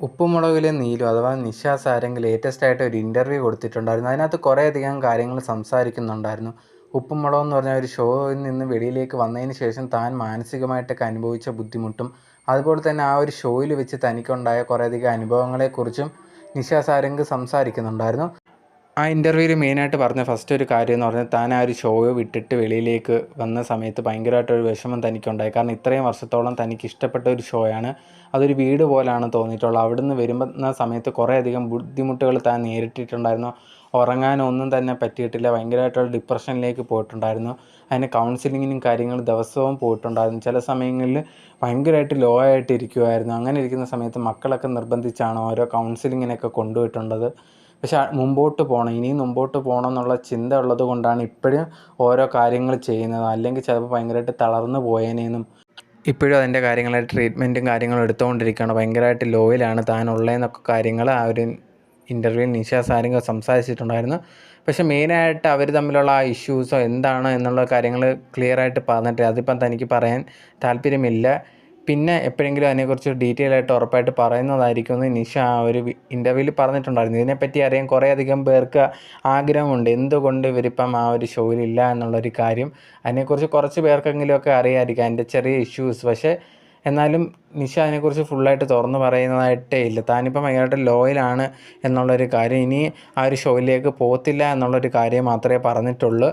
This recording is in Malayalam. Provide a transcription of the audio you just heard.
ഉപ്പുമുളകിലെ നീലു അഥവാ നിഷ സാരംഗ് ലേറ്റസ്റ്റ് ആയിട്ട് ഒരു ഇന്റർവ്യൂ കൊടുത്തിട്ടുണ്ടായിരുന്നു. അതിനകത്ത് കുറേയധികം കാര്യങ്ങൾ സംസാരിക്കുന്നുണ്ടായിരുന്നു. ഉപ്പുമുളക് എന്ന് പറഞ്ഞ ഒരു ഷോയിൽ നിന്ന് വെളിയിലേക്ക് വന്നതിന് ശേഷം താൻ മാനസികമായിട്ടൊക്കെ അനുഭവിച്ച ബുദ്ധിമുട്ടും അതുപോലെ തന്നെ ആ ഒരു ഷോയിൽ വെച്ച് തനിക്കുണ്ടായ കുറേയധികം അനുഭവങ്ങളെക്കുറിച്ചും നിഷ സാരംഗ് സംസാരിക്കുന്നുണ്ടായിരുന്നു. ആ ഇന്റർവ്യൂവിൽ മെയിനായിട്ട് പറഞ്ഞ ഫസ്റ്റ് ഒരു കാര്യം എന്ന് പറഞ്ഞാൽ താൻ ആ ഒരു ഷോ വിട്ടിട്ട് വെളിയിലേക്ക് വന്ന സമയത്ത് ഭയങ്കരമായിട്ടൊരു വിഷമം തനിക്കുണ്ടായി. കാരണം ഇത്രയും വർഷത്തോളം തനിക്ക് ഇഷ്ടപ്പെട്ട ഒരു ഷോയാണ് അതൊരു വീട് പോലാണ് തോന്നിയിട്ടുള്ളത് അവിടുന്ന് വരുന്ന സമയത്ത് കുറേയധികം ബുദ്ധിമുട്ടുകൾ താൻ നേരിട്ടിട്ടുണ്ടായിരുന്നു. ഉറങ്ങാനൊന്നും തന്നെ പറ്റിയിട്ടില്ല. ഭയങ്കരമായിട്ടുള്ള ഡിപ്രഷനിലേക്ക് പോയിട്ടുണ്ടായിരുന്നു. അതിന് കൗൺസിലിങ്ങിനും കാര്യങ്ങൾ ദിവസവും പോയിട്ടുണ്ടായിരുന്നു. ചില സമയങ്ങളിൽ ഭയങ്കരമായിട്ട് ലോ ആയിട്ട് ഇരിക്കുമായിരുന്നു അങ്ങനെ ഇരിക്കുന്ന സമയത്ത് മക്കളൊക്കെ നിർബന്ധിച്ചാണ് ഓരോ കൗൺസിലിങ്ങിനൊക്കെ കൊണ്ടുപോയിട്ടുള്ളത്. പക്ഷെ മുമ്പോട്ട് പോകണം ഇനിയും മുമ്പോട്ട് പോകണം എന്നുള്ള ചിന്ത ഉള്ളത് കൊണ്ടാണ് ഇപ്പോഴും ഓരോ കാര്യങ്ങൾ ചെയ്യുന്നത്. അല്ലെങ്കിൽ ചിലപ്പോൾ ഭയങ്കരമായിട്ട് തളർന്നു പോയേനേന്നും. ഇപ്പോഴും അതിന്റെ കാര്യങ്ങളായിട്ട് ട്രീറ്റ്മെന്റും കാര്യങ്ങളും എടുത്തുകൊണ്ടിരിക്കുകയാണ്. ഭയങ്കരമായിട്ട് ലോയിലാണ് താൻ ഉള്ളതെന്നൊക്കെ കാര്യങ്ങൾ ആ ഒരു ഇന്റർവ്യൂവിൽ നിഷ സാരിങ് സംസാരിച്ചിട്ടുണ്ടായിരുന്നു. പക്ഷേ മെയിനായിട്ട് അവർ തമ്മിലുള്ള ആ ഇഷ്യൂസോ എന്താണ് എന്നുള്ള കാര്യങ്ങൾ ക്ലിയറായിട്ട് പറഞ്ഞിട്ട് അതിപ്പം തനിക്ക് പറയാൻ താല്പര്യമില്ല. പിന്നെ എപ്പോഴെങ്കിലും അതിനെക്കുറിച്ച് ഡീറ്റെയിൽ ആയിട്ട് ഉറപ്പായിട്ട് പറയുന്നതായിരിക്കും എന്ന് നിഷ ആ ഒരു ഇന്റർവ്യൂവിൽ പറഞ്ഞിട്ടുണ്ടായിരുന്നു. ഇതിനെപ്പറ്റി അറിയാൻ കുറേയധികം പേർക്ക് ആഗ്രഹമുണ്ട്. എന്തുകൊണ്ട് ഇവരിപ്പം ആ ഒരു ഷോയിലില്ല എന്നുള്ളൊരു കാര്യം അതിനെക്കുറിച്ച് കുറച്ച് പേർക്കെങ്കിലുമൊക്കെ അറിയാമായിരിക്കും അതിന്റെ ചെറിയ ഇഷ്യൂസ് പക്ഷേ എന്നാലും നിഷ അതിനെക്കുറിച്ച് ഫുള്ളായിട്ട് തുറന്ന് പറയുന്നതായിട്ടേ ഇല്ല. താനിപ്പം ഭയങ്കരമായിട്ട് ലോയലാണ് എന്നുള്ളൊരു കാര്യം ഇനി ആ ഒരു ഷോയിലേക്ക് പോകത്തില്ല എന്നുള്ളൊരു കാര്യം മാത്രമേ പറഞ്ഞിട്ടുള്ളൂ.